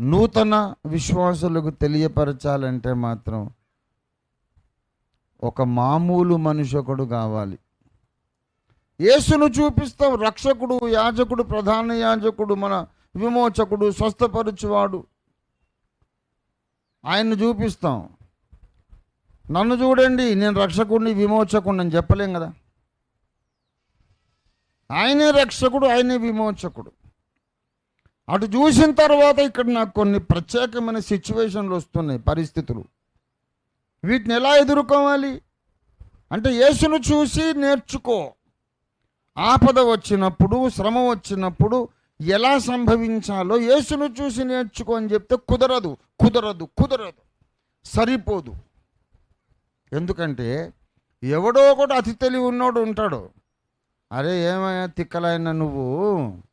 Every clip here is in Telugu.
నూతన విశ్వాసులకు తెలియపరచాలంటే మాత్రం ఒక మామూలు మనిషి కావాలి. యేసును చూపిస్తాం. రక్షకుడు యాజకుడు ప్రధాన యాజకుడు మన విమోచకుడు స్వస్థపరచువాడు. ఆయన్ను చూపిస్తాం. నన్ను చూడండి నేను రక్షకుడిని విమోచకుడిని అని చెప్పలేం కదా? ఆయనే రక్షకుడు ఆయనే విమోచకుడు. అటు చూసిన తర్వాత ఇక్కడ నాకు కొన్ని ప్రత్యేకమైన సిచ్యువేషన్లు వస్తున్నాయి పరిస్థితులు. వీటిని ఎలా ఎదుర్కోవాలి? అంటే యేసును చూసి నేర్చుకో. ఆపద వచ్చినప్పుడు శ్రమ వచ్చినప్పుడు ఎలా సంభవించాలో యేసును చూసి నేర్చుకో అని చెప్తే కుదరదు కుదరదు కుదరదు. సరిపోదు. ఎందుకంటే ఎవడో ఒకటి అతి తెలివి ఉన్నోడు ఉంటాడు. అరే ఏమయ్యా తిక్కలైన నువ్వు?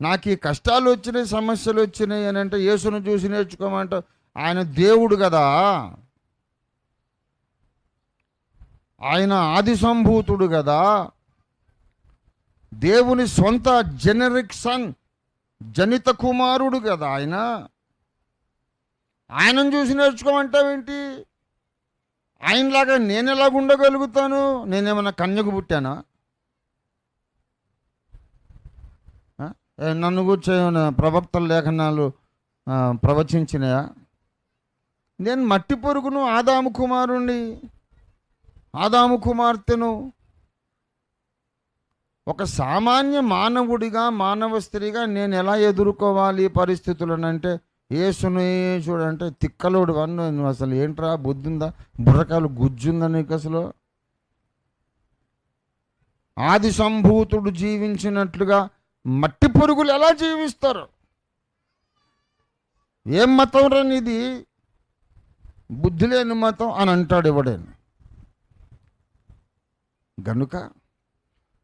నాకు ఈ కష్టాలు వచ్చినాయి సమస్యలు వచ్చినాయి అని అంటే యేసును చూసి నేర్చుకోమంట ఆయన దేవుడు కదా. ఆయన ఆది సంభూతుడు కదా. దేవుని సొంత జెనరిక్ సన్ జనిత కుమారుడు కదా ఆయన. ఆయనను చూసి నేర్చుకోమంటావేంటి? ఆయనలాగా నేను ఎలాగ ఉండగలుగుతాను నేనేమన్నా కన్యకు పుట్టానా ఆ? ఏ, నన్ను కూర్చొని ప్రవక్తల లేఖనాలు ప్రవచించినయా ప్రవచించినాయా? నేను మట్టి పొరుగును ఆదాము కుమారుణ్ణి ఆదాము కుమార్తెను. ఒక సామాన్య మానవుడిగా మానవ స్త్రీగా నేను ఎలా ఎదుర్కోవాలి పరిస్థితులను అంటే ఏసుని చూడంటే తిక్కలోడు వన్ నువ్వు అసలు ఏంట్రా బుద్ధిందా? బుర్రకాలు గుజ్జుందా నీకు అసలు? ఆది సంభూతుడు జీవించినట్లుగా మట్టి పురుగులు ఎలా జీవిస్తారు? ఏం మతం రనిది బుద్ధి లేని మతం అని అంటాడు ఎవడైనా? గనుక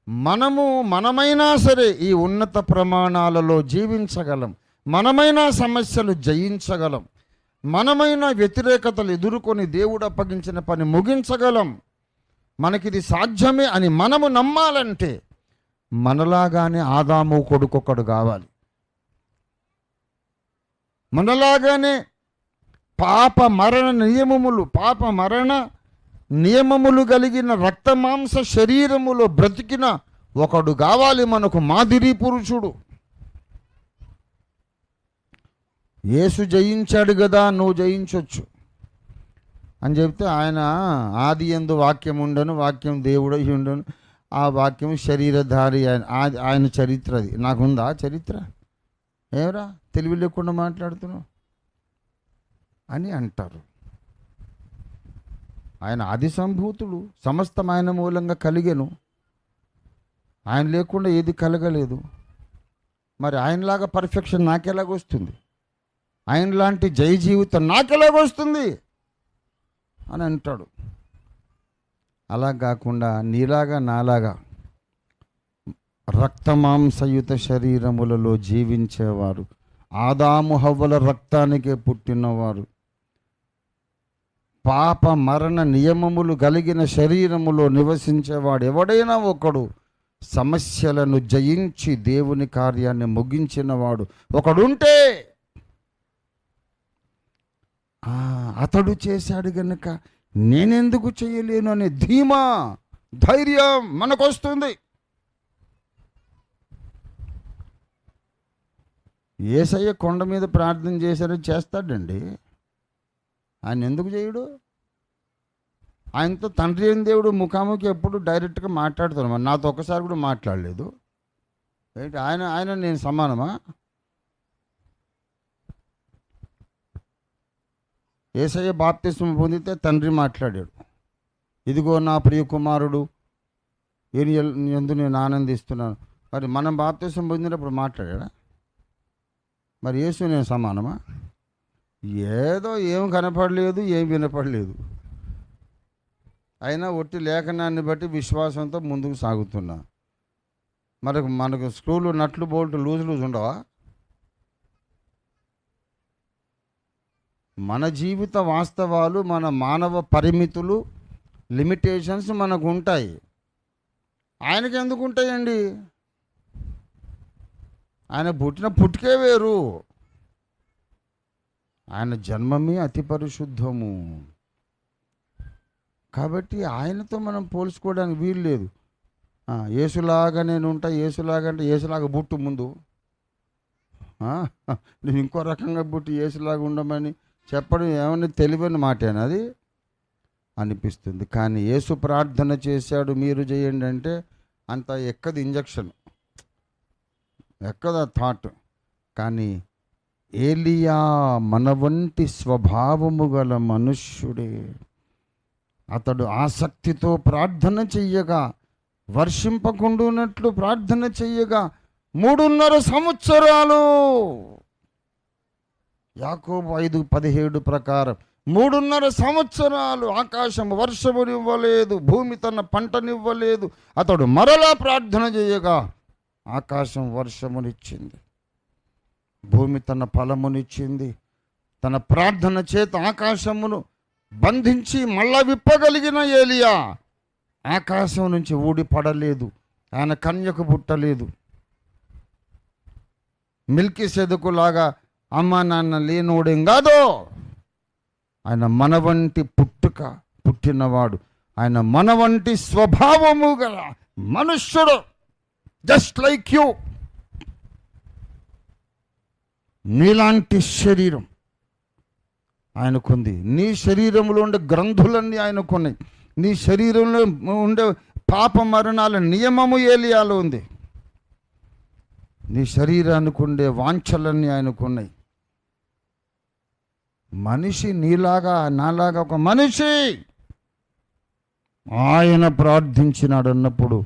మనము మనమైనా సరే ఈ ఉన్నత ప్రమాణాలలో జీవించగలం. మనమైనా సమస్యలు జయించగలం. మనమైన వ్యతిరేకతలు ఎదుర్కొని దేవుడు అప్పగించిన పని ముగించగలం. మనకిది సాధ్యమే అని మనము నమ్మాలంటే మనలాగానే ఆదాము కొడుకొకడు కావాలి. మనలాగానే పాప మరణ నియమములు పాప మరణ నియమములు కలిగిన రక్తమాంస శరీరములో బ్రతికిన ఒకడు కావాలి మనకు మాదిరి పురుషుడు. యేసు జయించాడు కదా నువ్వు జయించవచ్చు అని చెప్తే ఆయన ఆది ఎందు వాక్యం ఉండను వాక్యం దేవుడై ఉండను. ఆ వాక్యం శరీరధారి ఆయన ఆయన చరిత్ర అది. నాకుందా చరిత్ర? ఏమరా? తెలివి లేకుండా మాట్లాడుతున్నావు? అని అంటారు. ఆయన ఆది సంభూతుడు సమస్తం ఆయన మూలంగా కలిగెను. ఆయన లేకుండా ఏది కలగలేదు. మరి ఆయనలాగా పర్ఫెక్షన్ నాకెలాగొస్తుంది? ఆయనలాంటి జయ జీవితం నాకెలాగొస్తుంది? అని అంటాడు. అలా కాకుండా నీలాగా నాలాగా రక్తమాంసయుత శరీరములలో జీవించేవారు. ఆదాము హవ్వల రక్తానికే పుట్టినవారు. పాప మరణ నియమములు కలిగిన శరీరములో నివసించేవాడు ఎవడైనా ఒకడు సమస్యలను జయించి దేవుని కార్యాన్ని ముగించినవాడు ఒకడుంటే అతడు చేశాడు గనుక నేనెందుకు చేయలేను అనే ధీమా ధైర్యం మనకొస్తుంది. ఏసయ్య కొండ మీద ప్రార్థన చేశారని చేస్తాడండి. ఆయన ఎందుకు చేయడు? ఆయనతో తండ్రి అయిన దేవుడు ముఖాముఖి ఎప్పుడు డైరెక్ట్గా మాట్లాడుతాను మరి. నాతో ఒకసారి కూడా మాట్లాడలేదు. ఏంటి ఆయన ఆయన నేను సమానమా? ఏసయ్య బాప్తిస్మ పొందితే తండ్రి మాట్లాడాడు. ఇదిగో నా ప్రియ కుమారుడు ఏని ఎందు నేను ఆనందిస్తున్నాను. మరి మనం బాప్తిస్మ పొందినప్పుడు మాట్లాడా మరి యేసు నేను సమానమా? ఏదో ఏం కనపడలేదు ఏం వినపడలేదు. అయినా ఒట్టి లేఖనాన్ని బట్టి విశ్వాసంతో ముందుకు సాగుతున్నా. మనకు మనకు స్క్రూలు నట్లు బోల్ట్ లూజ్ లూజ్ ఉండవా? మన జీవిత వాస్తవాలు మన మానవ పరిమితులు లిమిటేషన్స్ మనకు ఉంటాయి ఆయనకి ఎందుకు ఉంటాయండి ఆయన పుట్టిన పుట్టుకే వేరు. ఆయన జన్మమే అతి పరిశుద్ధము. కాబట్టి ఆయనతో మనం పోల్చుకోవడానికి వీలు లేదు. ఏసులాగా నేను ఉంటా ఏసులాగా అంటే ఏసులాగా బుట్టు ముందు. నువ్వు ఇంకో రకంగా బుట్టి ఏసులాగా ఉండమని చెప్పడం ఏమని తెలివైన మాటేనా అది? అనిపిస్తుంది. కానీ యేసు ప్రార్థన చేశాడు మీరు చేయండి అంటే అంత ఎక్కది ఇంజక్షన్. ఎక్కద థాట్. కానీ ఏలియా మన వంటి స్వభావము గల మనుష్యుడే. అతడు ఆసక్తితో ప్రార్థన చెయ్యగా వర్షింపకుండునట్లు ప్రార్థన చెయ్యగా మూడున్నర సంవత్సరాలు యాకోబు ఐదు పదిహేడు ప్రకారం మూడున్నర సంవత్సరాలు ఆకాశం వర్షమునివ్వలేదు భూమి తన పంటనివ్వలేదు అతడు మరలా ప్రార్థన చేయగా ఆకాశం వర్షమునిచ్చింది. భూమి తన ఫలమునిచ్చింది. తన ప్రార్థన చేత ఆకాశమును బంధించి మళ్ళా విప్పగలిగిన ఏలియా ఆకాశం నుంచి ఊడి పడలేదు ఆయన కన్యకు పుట్టలేదు. మిల్కీ సెదుకులాగా అమ్మ నాన్న లేనోడేం కాదు? ఆయన మన వంటి పుట్టుక పుట్టినవాడు. ఆయన మన వంటి స్వభావము గల మనుష్యుడు. జస్ట్ లైక్ యూ నీలాంటి శరీరం ఆయనకుంది. నీ శరీరంలో ఉండే గ్రంథులన్నీ ఆయనకున్నాయి. నీ శరీరంలో ఉండే పాప మరణాల నియమము ఏలియాలో ఉంది. నీ శరీరానికి ఉండే వాంఛలన్నీ ఆయనకున్నాయి. మనిషి నీలాగా నాలాగా ఒక మనిషి ఆయన ప్రార్థించినాడు అన్నప్పుడు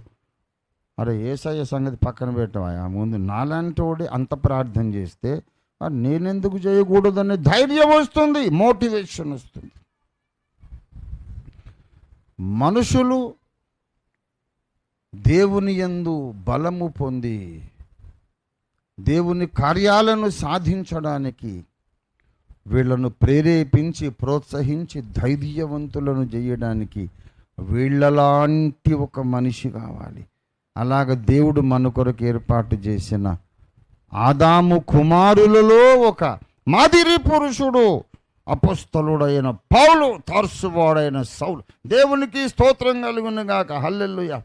అరే ఏసయ్య సంగతి పక్కన పెట్టవా? ఆ ముందు నాలాంటి అంత ప్రార్థన చేస్తే మరి నేనెందుకు చేయకూడదనే ధైర్యం వస్తుంది మోటివేషన్ వస్తుంది. మనుషులు దేవుని ఎందు బలము పొంది దేవుని కార్యాలను సాధించడానికి వీళ్ళను ప్రేరేపించి ప్రోత్సహించి ధైర్యవంతులను చేయడానికి వీళ్ళలాంటి ఒక మనిషి కావాలి. అలాగ దేవుడు మన కొరకు ఏర్పాటు చేసిన ఆదాము కుమారులలో ఒక మాదిరి పురుషుడు అపస్థలుడైన పౌలు తర్సువాడైన సౌలు. దేవునికి స్తోత్రం కలుగునుగాక హల్లెల్లుయా